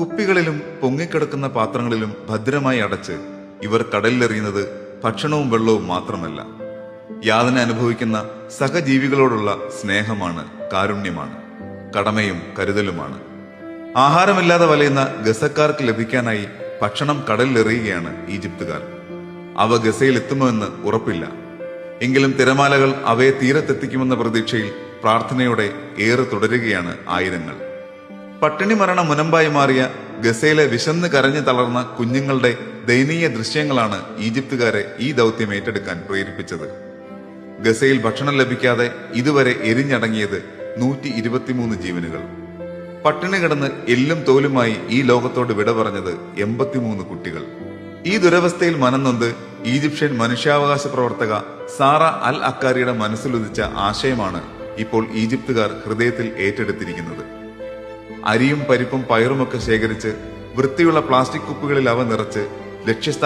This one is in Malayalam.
കുപ്പികളിലും പൊങ്ങിക്കിടക്കുന്ന പാത്രങ്ങളിലും ഭദ്രമായി അടച്ച് ഇവർ കടലിലെറിയുന്നത് ഭക്ഷണവും വെള്ളവും മാത്രമല്ല. യാതന അനുഭവിക്കുന്ന സഹജീവികളോടുള്ള സ്നേഹമാണ് കാരുണ്യമാണ് കടമയും കരുതലുമാണ്. ആഹാരമില്ലാതെ വലയുന്ന ഗസക്കാർക്ക് ലഭിക്കാനായി ഭക്ഷണം കടലിലെറിയുകയാണ് ഈജിപ്തുകാർ. അവ ഗസയിൽ എത്തുമോ എന്ന് ഉറപ്പില്ല. എങ്കിലും തിരമാലകൾ അവയെ തീരത്തെത്തിക്കുമെന്ന പ്രതീക്ഷയിൽ പ്രാർത്ഥനയോടെ ഏറെ തുടരുകയാണ് ആയിരങ്ങൾ. പട്ടിണി മരണ മുനമ്പായി മാറിയ ഗസയിലെ വിശന്ന് കരഞ്ഞു തളർന്ന കുഞ്ഞുങ്ങളുടെ ദയനീയ ദൃശ്യങ്ങളാണ് ഈജിപ്തുകാരെ ഈ ദൗത്യം ഏറ്റെടുക്കാൻ പ്രേരിപ്പിച്ചത്. ഗസയിൽ ഭക്ഷണം ലഭിക്കാതെ ഇതുവരെ എരിഞ്ഞടങ്ങിയത് നൂറ്റി ഇരുപത്തിമൂന്ന് ജീവനുകൾ. പട്ടിണി കിടന്ന് എല്ലും തോലുമായി ഈ ലോകത്തോട് വിട പറഞ്ഞത് എൺപത്തിമൂന്ന് കുട്ടികൾ. ഈ ദുരവസ്ഥയിൽ മനംനൊന്ത് ഈജിപ്ഷ്യൻ മനുഷ്യാവകാശ പ്രവർത്തക സാറ അൽ അക്കാരിയുടെ മനസ്സിലുദിച്ച ആശയമാണ് ഇപ്പോൾ ഈജിപ്തുകാർ ഹൃദയത്തിൽ ഏറ്റെടുത്തിരിക്കുന്നത്. അരിയും പരിപ്പും പയറുമൊക്കെ ശേഖരിച്ച് വൃത്തിയുള്ള പ്ലാസ്റ്റിക് കുപ്പികളിൽ അവ നിറച്ച് ലക്ഷ്യസ്ഥാനം